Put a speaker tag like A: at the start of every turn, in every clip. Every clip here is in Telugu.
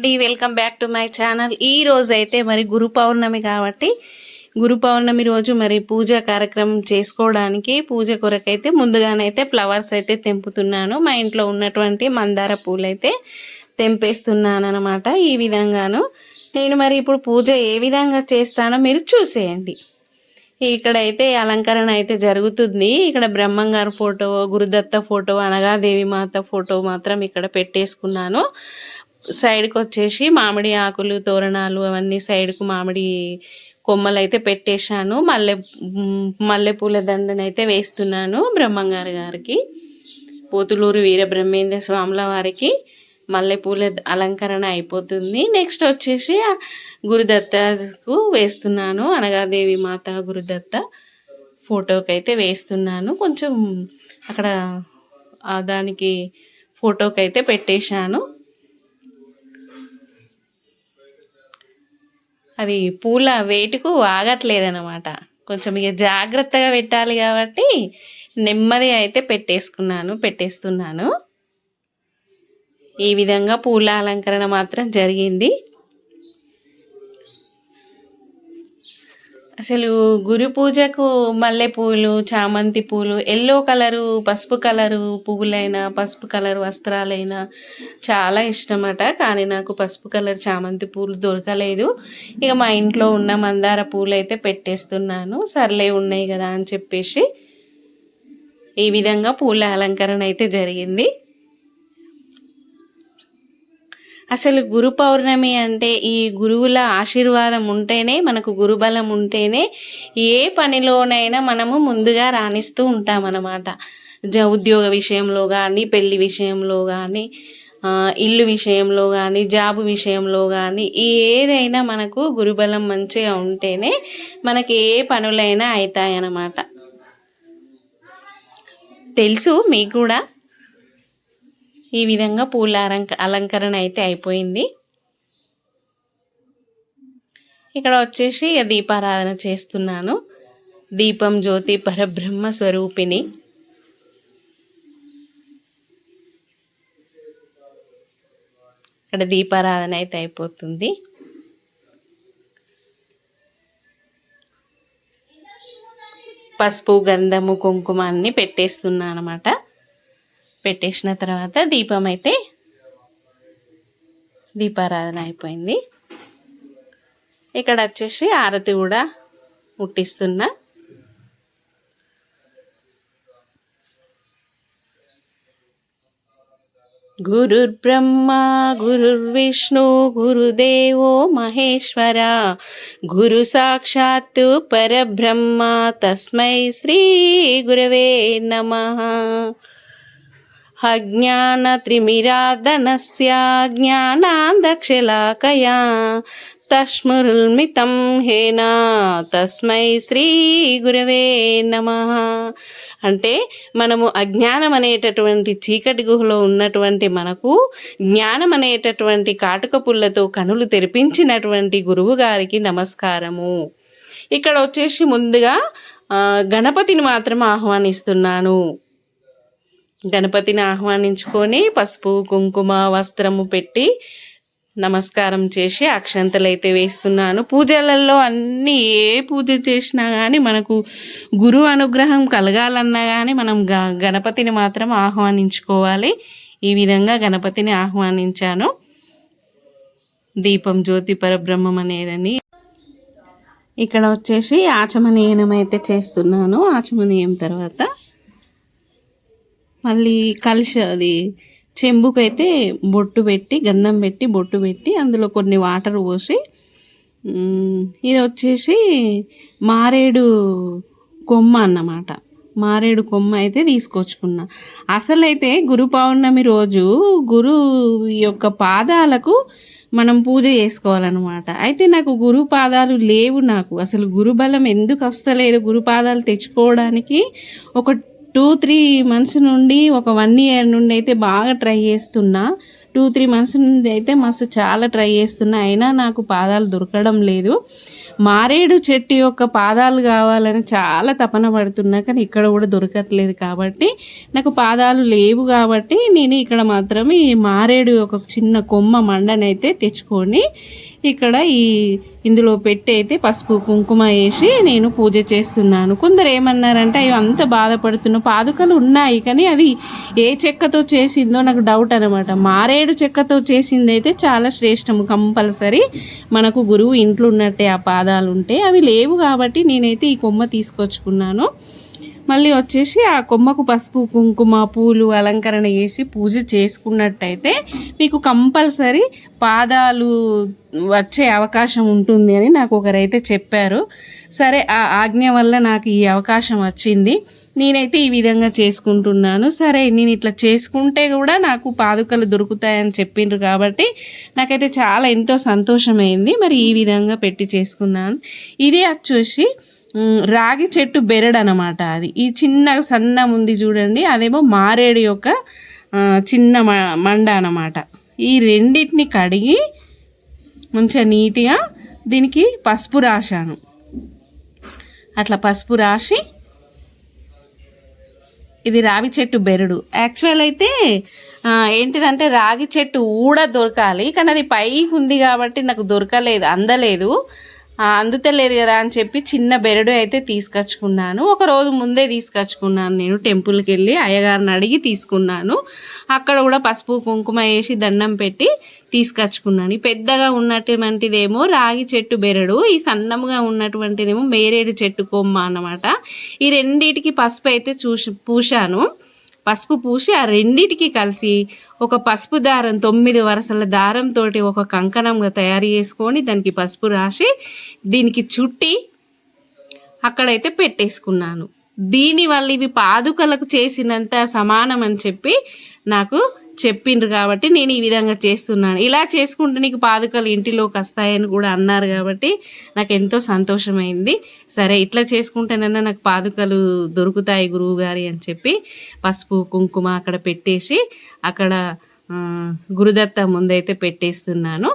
A: అండి. Welcome back to my channel ఈ రోజు అయితే మరి గురు పౌర్ణమి కాబట్టి గురు పౌర్ణమి రోజు మరి పూజ కార్యక్రమం చేసుకోవడానికి పూజ కొరకైతే ముందుగానైతే ఫ్లవర్స్ అయితే తెంపుతున్నాను. మా ఇంట్లో ఉన్నటువంటి మందార పూలు అయితే తెంపేస్తున్నాను అనమాట ఈ విధంగాను. నేను మరి ఇప్పుడు పూజ ఏ విధంగా చేస్తానో మీరు చూసేయండి. ఇక్కడైతే అలంకరణ అయితే జరుగుతుంది. ఇక్కడ బ్రహ్మంగారు ఫోటో గురుదత్త ఫోటో అనగా దేవిమాత ఫోటో మాత్రం ఇక్కడ పెట్టేసుకున్నాను. సైడ్కి వచ్చేసి మామిడి ఆకులు తోరణాలు అవన్నీ సైడ్కు మామిడి కొమ్మలు అయితే పెట్టేశాను. మల్లె మల్లెపూల దండను అయితే వేస్తున్నాను బ్రహ్మంగారు గారికి. పోతులూరు వీరబ్రహ్మేంద్ర స్వాముల వారికి మల్లెపూల అలంకరణ అయిపోతుంది. నెక్స్ట్ వచ్చేసి గురుదత్తకు వేస్తున్నాను. అనగాదేవి మాత గురుదత్త ఫోటోకి అయితే వేస్తున్నాను. కొంచెం అక్కడ దానికి ఫోటోకి అయితే పెట్టేశాను. అది పూల వేటుకు ఆగట్లేదనమాట కొంచెం ఇక జాగ్రత్తగా పెట్టాలి కాబట్టి నెమ్మదిగా అయితే పెట్టేసుకున్నాను పెట్టేస్తున్నాను. ఈ విధంగా పూల అలంకరణ మాత్రం జరిగింది. అసలు గురు పూజకు మల్లె పూలు చామంతి పూలు ఎల్లో కలరు పసుపు కలరు పువ్వులైనా పసుపు కలర్ వస్త్రాలైనా చాలా ఇష్టమట. కానీ నాకు పసుపు కలర్ చామంతి పూలు దొరకలేదు. ఇక మా ఇంట్లో ఉన్న మందార పూలు అయితే పెట్టేస్తున్నాను. సర్లే ఉన్నాయి కదా అని చెప్పేసి ఈ విధంగా పూల అలంకరణ అయితే జరిగింది. అసలు గురు పౌర్ణమి అంటే ఈ గురువుల ఆశీర్వాదం ఉంటేనే మనకు గురుబలం ఉంటేనే ఏ పనిలోనైనా మనము ముందుగా రాణిస్తూ ఉంటామన్నమాట. జ ఉద్యోగ విషయంలో కానీ పెళ్ళి విషయంలో కానీ ఇల్లు విషయంలో కానీ జాబు విషయంలో కానీ ఏదైనా మనకు గురుబలం మంచిగా ఉంటేనే మనకి ఏ పనులైనా అవుతాయన్నమాట తెలుసు మీకు కూడా? ఈ విధంగా పూల అలంక అలంకరణ అయితే అయిపోయింది. ఇక్కడ వచ్చేసి దీపారాధన చేస్తున్నాను. దీపం జ్యోతి పరబ్రహ్మ స్వరూపిణి. ఇక్కడ దీపారాధన అయితే అయిపోతుంది. పసుపు గంధము కుంకుమ అన్ని పెట్టేస్తున్నాను అనమాట. పెట్టేసిన తర్వాత దీపం అయితే దీపారాధన అయిపోయింది. ఇక్కడ వచ్చేసి ఆరతి కూడా ముట్టిస్తున్నా. గురుర్ బ్రహ్మ గురుర్బ్రహ్మ గురుర్విష్ణు గురుదేవో మహేశ్వర గురు సాక్షాత్తు పరబ్రహ్మ తస్మై శ్రీ గురవే నమః అజ్ఞానత్రిమిరాదనస్య జ్ఞానాందక్షలాకయా తస్మృల్మితం హేనా తస్మై శ్రీ గురవే నమ అంటే మనము అజ్ఞానం అనేటటువంటి చీకటి గుహలో ఉన్నటువంటి మనకు జ్ఞానం అనేటటువంటి కాటుక పుల్లతో కనులు తెరిపించినటువంటి గురువు గారికి నమస్కారము. ఇక్కడ వచ్చేసి ముందుగా గణపతిని మాత్రం ఆహ్వానిస్తున్నాను. గణపతిని ఆహ్వానించుకొని పసుపు కుంకుమ వస్త్రము పెట్టి నమస్కారం చేసి అక్షంతలు అయితే వేస్తున్నాను. పూజలలో అన్ని ఏ పూజ చేసినా కానీ మనకు గురు అనుగ్రహం కలగాలన్నా కానీ మనం గ గణపతిని మాత్రం ఆహ్వానించుకోవాలి. ఈ విధంగా గణపతిని ఆహ్వానించాను. దీపం జ్యోతి పరబ్రహ్మం అనేదని. ఇక్కడ వచ్చేసి ఆచమనీయనం అయితే చేస్తున్నాను. ఆచమనీయం తర్వాత మళ్ళీ కలిసి అది చెంబుకైతే బొట్టు పెట్టి గంధం పెట్టి బొట్టు పెట్టి అందులో కొన్ని వాటర్ పోసి ఇది వచ్చేసి మారేడు కొమ్మ అన్నమాట. మారేడు కొమ్మ అయితే తీసుకొచ్చుకున్నా. అసలైతే గురు పౌర్ణమి రోజు గురు యొక్క పాదాలకు మనం పూజ చేసుకోవాలన్నమాట. అయితే నాకు గురు పాదాలు లేవు నాకు. అసలు గురుబలం ఎందుకు వస్తలేదు? గురు పాదాలు తెచ్చుకోవడానికి ఒక టూ త్రీ మంత్స్ నుండి ఒక వన్ ఇయర్ నుండి అయితే బాగా ట్రై చేస్తున్నా. టూ త్రీ మంత్స్ నుండి అయితే మస్తు చాలా ట్రై చేస్తున్నా. అయినా నాకు పాదాలు దొరకడం లేదు. మారేడు చెట్టు యొక్క పాదాలు కావాలని చాలా తపన పడుతున్నా కానీ ఇక్కడ కూడా దొరకట్లేదు కాబట్టి నాకు పాదాలు లేవు కాబట్టి నేను ఇక్కడ మాత్రమే ఈ మారేడు ఒక చిన్న కొమ్మ మండనైతే తెచ్చుకొని ఇక్కడ ఈ ఇందులో పెట్టి అయితే పసుపు కుంకుమ వేసి నేను పూజ చేస్తున్నాను. కొందరు ఏమన్నారంటే అవి అంత బాధపడుతున్న పాదుకలు ఉన్నాయి కానీ అది ఏ చెక్కతో చేసిందో నాకు డౌట్ అనమాట మారేడు చెక్కతో చేసింది అయితే చాలా శ్రేష్టము కంపల్సరీ. మనకు గురువు ఇంట్లో ఉన్నట్టే ఆ పాదాలు ఉంటే అవి లేవు కాబట్టి నేనైతే ఈ కొమ్మ తీసుకొచ్చుకున్నాను. మళ్ళీ వచ్చేసి ఆ కొమ్మకు పసుపు కుంకుమ పూలు అలంకరణ చేసి పూజ చేసుకున్నట్టయితే మీకు కంపల్సరీ పాదాలు వచ్చే అవకాశం ఉంటుంది అని నాకు ఒకరైతే చెప్పారు. సరే ఆ ఆజ్ఞ వల్ల నాకు ఈ అవకాశం వచ్చింది. నేనైతే ఈ విధంగా చేసుకుంటున్నాను. సరే నేను ఇట్లా చేసుకుంటే కూడా నాకు పాదుకలు దొరుకుతాయని చెప్పిండ్రు కాబట్టి నాకైతే చాలా ఎంతో సంతోషమైంది. మరి ఈ విధంగా పెట్టి చేసుకున్నాను. ఇదే వచ్చేసి రాగి చెట్టు బెరడు అనమాట అది. ఈ చిన్న సన్న ఉంది చూడండి అదేమో మారేడు యొక్క చిన్న మ- మండ అనమాట. ఈ రెండింటిని కడిగి మంచిగా నీట్గా దీనికి పసుపు రాశాను. అట్లా పసుపు రాసి ఇది రావి చెట్టు బెరడు. యాక్చువల్ అయితే ఏంటిదంటే రాగి చెట్టు ఊడ దొరకాలి కానీ అది పైకి ఉంది కాబట్టి నాకు దొరకలేదు అందలేదు. అందుతలేదు కదా అని చెప్పి చిన్న బెరడు అయితే తీసుకొచ్చుకున్నాను. ఒక రోజు ముందే తీసుకొచ్చుకున్నాను నేను టెంపుల్కి వెళ్ళి అయ్యగారిని అడిగి తీసుకున్నాను. అక్కడ కూడా పసుపు కుంకుమ వేసి దండం పెట్టి తీసుకొచ్చుకున్నాను. పెద్దగా ఉన్నటువంటిదేమో రాగి చెట్టు బెరడు ఈ సన్నముగా ఉన్నటువంటిదేమో మేరేడు చెట్టు కొమ్మ అన్నమాట. ఈ రెండిటికి పసుపు అయితే చూసి పూశాను. పసుపు పూసి ఆ రెండిటికి కలిసి ఒక పసుపు దారం తొమ్మిది వరసల దారంతో ఒక కంకణంగా తయారు చేసుకొని దానికి పసుపు రాసి దీనికి చుట్టి అక్కడైతే పెట్టేసుకున్నాను. దీనివల్ల ఇవి పాదుకలకు చేసినంత సమానం అని చెప్పి నాకు చెప్పిండ్రు కాబట్టి నేను ఈ విధంగా చేస్తున్నాను. ఇలా చేసుకుంటే నీకు పాదుకలు ఇంటిలోకి వస్తాయని కూడా అన్నారు కాబట్టి నాకు ఎంతో సంతోషమైంది. సరే ఇట్లా చేసుకుంటేనన్నా నాకు పాదుకలు దొరుకుతాయి గురువు గారి అని చెప్పి పసుపు కుంకుమ అక్కడ పెట్టేసి అక్కడ గురుదత్త ముందైతే పెట్టేస్తున్నాను.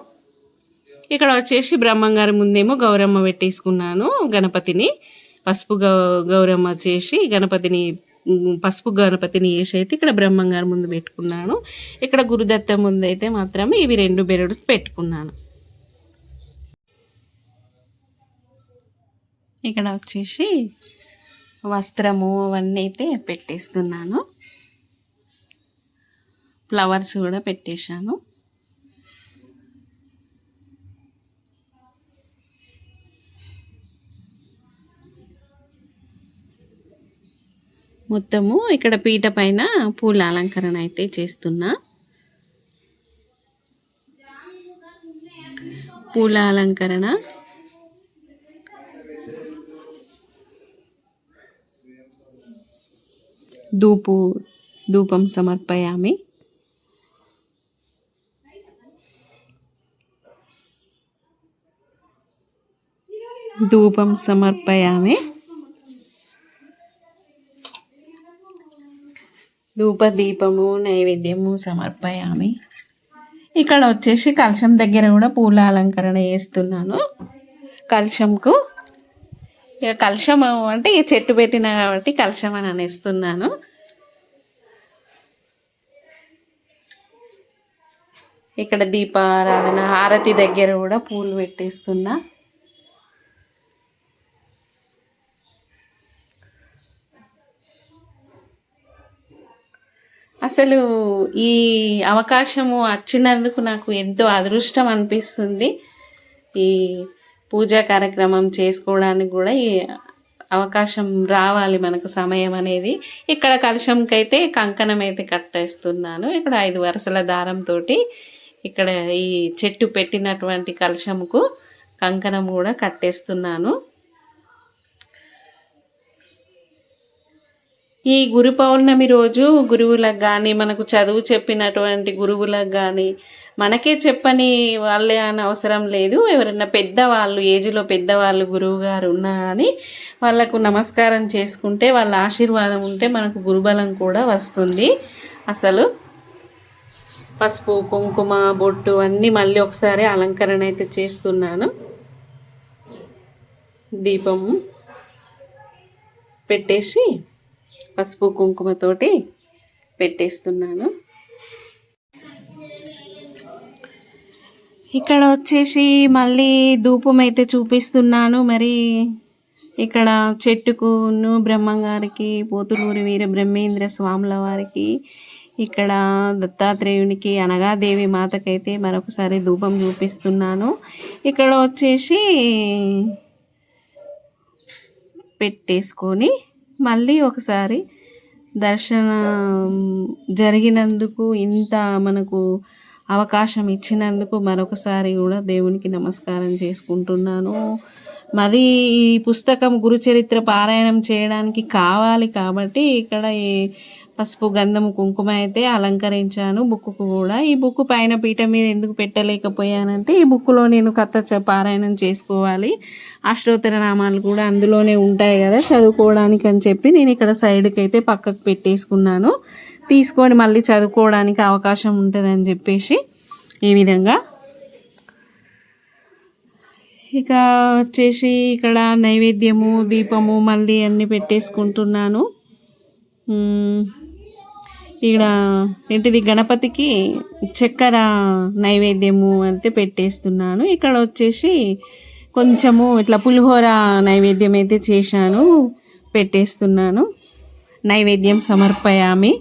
A: ఇక్కడ వచ్చేసి బ్రహ్మంగారి ముందేమో గౌరమ్మ పెట్టేసుకున్నాను గణపతిని. పసుపు గౌ గౌరమ్మ చేసి గణపతిని పసుపు గణపతిని వేసి అయితే ఇక్కడ బ్రహ్మంగారి ముందు పెట్టుకున్నాను. ఇక్కడ గురుదత్త ముందు అయితే మాత్రం ఇవి రెండు బెరడు పెట్టుకున్నాను. ఇక్కడ వచ్చేసి వస్త్రము అవన్నీ అయితే పెట్టేస్తున్నాను. ఫ్లవర్స్ కూడా పెట్టేశాను. మొత్తము ఇక్కడ పీట పైన పూల అలంకరణ అయితే చేస్తున్నా. పూల అలంకరణ. ధూపు ధూపం సమర్పయామి. ధూపం సమర్పయామి. ధూపదీపము నైవేద్యము సమర్పయామి. ఇక్కడ వచ్చేసి కలశం దగ్గర కూడా పూల అలంకరణ చేస్తున్నాను. కలశంకు ఇక కలశం అంటే ఇక చెట్టు పెట్టిన కాబట్టి కలశం అని అనేస్తున్నాను. ఇక్కడ దీపారాధన హారతి దగ్గర కూడా పూలు పెట్టేస్తున్నా. అసలు ఈ అవకాశము వచ్చినందుకు నాకు ఎంతో అదృష్టం అనిపిస్తుంది. ఈ పూజా కార్యక్రమం చేసుకోవడానికి కూడా ఈ అవకాశం రావాలి మనకు సమయం అనేది. ఇక్కడ కలశంకైతే కంకణం అయితే కట్టేస్తున్నాను. ఇక్కడ ఐదు వరుసల దారంతో ఇక్కడ ఈ చెట్టు పెట్టినటువంటి కలశంకు కంకణం కూడా కట్టేస్తున్నాను. ఈ గురు పౌర్ణమి రోజు గురువులకు కానీ మనకు చదువు చెప్పినటువంటి గురువులకు కానీ మనకే చెప్పని వాళ్ళే అని అవసరం లేదు. ఎవరైనా పెద్దవాళ్ళు ఏజ్లో పెద్దవాళ్ళు గురువు గారు ఉన్నా కానీ వాళ్ళకు నమస్కారం చేసుకుంటే వాళ్ళ ఆశీర్వాదం ఉంటే మనకు గురుబలం కూడా వస్తుంది. అసలు పసుపు కుంకుమ బొట్టు అన్నీ మళ్ళీ ఒకసారి అలంకరణ అయితే చేస్తున్నాను. దీపము పెట్టేసి పసుపు కుంకుమతోటి పెట్టేస్తున్నాను. ఇక్కడ వచ్చేసి మళ్ళీ ధూపం అయితే చూపిస్తున్నాను. మరి ఇక్కడ చెట్టుకును బ్రహ్మంగారికి పోతులూరి వీర బ్రహ్మేంద్ర స్వాముల వారికి ఇక్కడ దత్తాత్రేయునికి అనగా దేవి మాతకైతే మరొకసారి ధూపం చూపిస్తున్నాను. ఇక్కడ వచ్చేసి పెట్టేసుకొని మళ్ళీ ఒకసారి దర్శనం జరిగినందుకు ఇంత మనకు అవకాశం ఇచ్చినందుకు మరొకసారి కూడా దేవునికి నమస్కారం చేసుకుంటున్నాను. మరి ఈ పుస్తకం గురుచరిత్ర పారాయణం చేయడానికి కావాలి కాబట్టి ఇక్కడ ఈ పసుపు గంధము కుంకుమ అయితే అలంకరించాను బుక్కు కూడా ఈ బుక్ పైన పీట మీద ఎందుకు పెట్టలేకపోయానంటే ఈ బుక్లో నేను కథ పారాయణం చేసుకోవాలి అష్టోత్తర నామాలు కూడా అందులోనే ఉంటాయి కదా చదువుకోవడానికి అని చెప్పి నేను ఇక్కడ సైడ్కి అయితే పక్కకు పెట్టేసుకున్నాను తీసుకొని మళ్ళీ చదువుకోవడానికి అవకాశం ఉంటుందని చెప్పేసి ఈ విధంగా ఇక వచ్చేసి ఇక్కడ నైవేద్యము దీపము మళ్ళీ అన్నీ పెట్టేసుకుంటున్నాను 嗯。Mm. ఇక్కడ ఏంటిది? గణపతికి చక్కెర నైవేద్యము అయితే పెట్టేస్తున్నాను. ఇక్కడ వచ్చేసి కొంచెము ఇట్లా పులిహోర నైవేద్యం అయితే చేశాను పెట్టేస్తున్నాను. నైవేద్యం సమర్పయామి.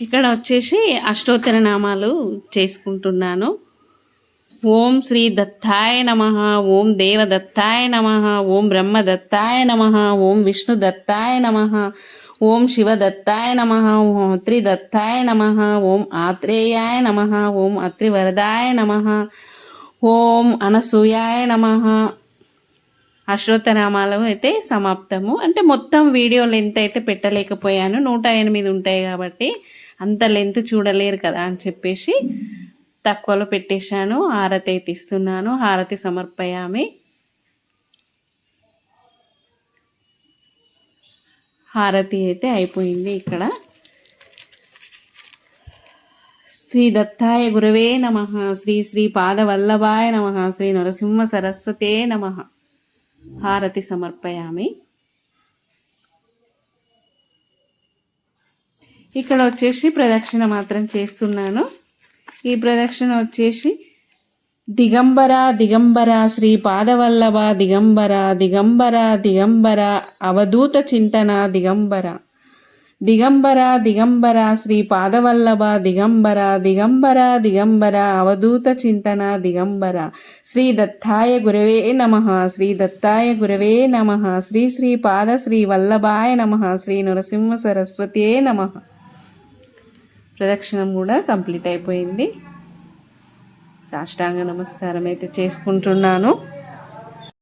A: ఇక్కడ వచ్చేసి అష్టోత్తర నామాలు చేసుకుంటున్నాను. ఓం శ్రీ దత్తాయ నమ ఓం దేవదత్తాయ నమ ఓం బ్రహ్మదత్తాయ నమ ఓం విష్ణు దత్తాయ నమ ఓం శివదత్తాయ నమ ఓం త్రిదత్తాయ నమ ఓం ఆత్రేయాయ నమ ఓం అత్రివరదాయ నమ ఓం అనసూయాయ నమ అశ్వత్థనామాలు అయితే సమాప్తము. అంటే మొత్తం వీడియో లెంత్ అయితే పెట్టలేకపోయాను. నూట ఎనిమిది ఉంటాయి కాబట్టి అంత లెంత్ చూడలేరు కదా అని చెప్పేసి తక్కువలో పెట్టేశాను. హారతి అయితే ఇస్తున్నాను. హారతి సమర్పయామి. హారతి అయితే అయిపోయింది ఇక్కడ. శ్రీ దత్తాయ గురవే నమ. శ్రీ శ్రీ పాదవల్లభాయ నమ. శ్రీ నరసింహ సరస్వతే నమ. హారతి సమర్పయామి. ఇక్కడ వచ్చేసి ప్రదక్షిణ మాత్రం చేస్తున్నాను. ఈ ప్రదక్షిణ వచ్చేసి దిగంబర దిగంబర శ్రీ పాదవల్లభ దిగంబర దిగంబర దిగంబర అవధూత చింతన దిగంబర. దిగంబర దిగంబర శ్రీ పాదవల్లభ దిగంబర దిగంబర దిగంబర అవధూత చింతన దిగంబర శ్రీ దత్తాయ గురవే నమ శ్రీ దత్తాయ గురవే నమ శ్రీ శ్రీ పాద శ్రీ వల్లభాయ నమ శ్రీ నరసింహ సరస్వతే నమ ప్రదక్షిణం కూడా కంప్లీట్ అయిపోయింది. సాష్టాంగ నమస్కారం అయితే చేసుకుంటున్నాను.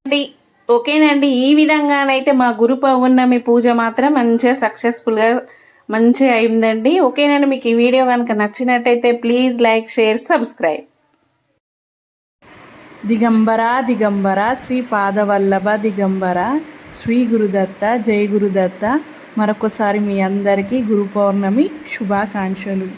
A: అండి ఓకేనండి. ఈ విధంగానైతే మా గురు పౌర్ణమి పూజ మాత్రం మంచిగా సక్సెస్ఫుల్గా మంచిగా అయిందండి. ఓకేనండి. మీకు ఈ వీడియో కనుక నచ్చినట్టయితే please like share subscribe
B: Digambara Digambara Shri Padavallabha Digambara Shri Gurudatta జై గురుదత్త. మరొకసారి మీ అందరికీ గురు పౌర్ణమి శుభాకాంక్షలు.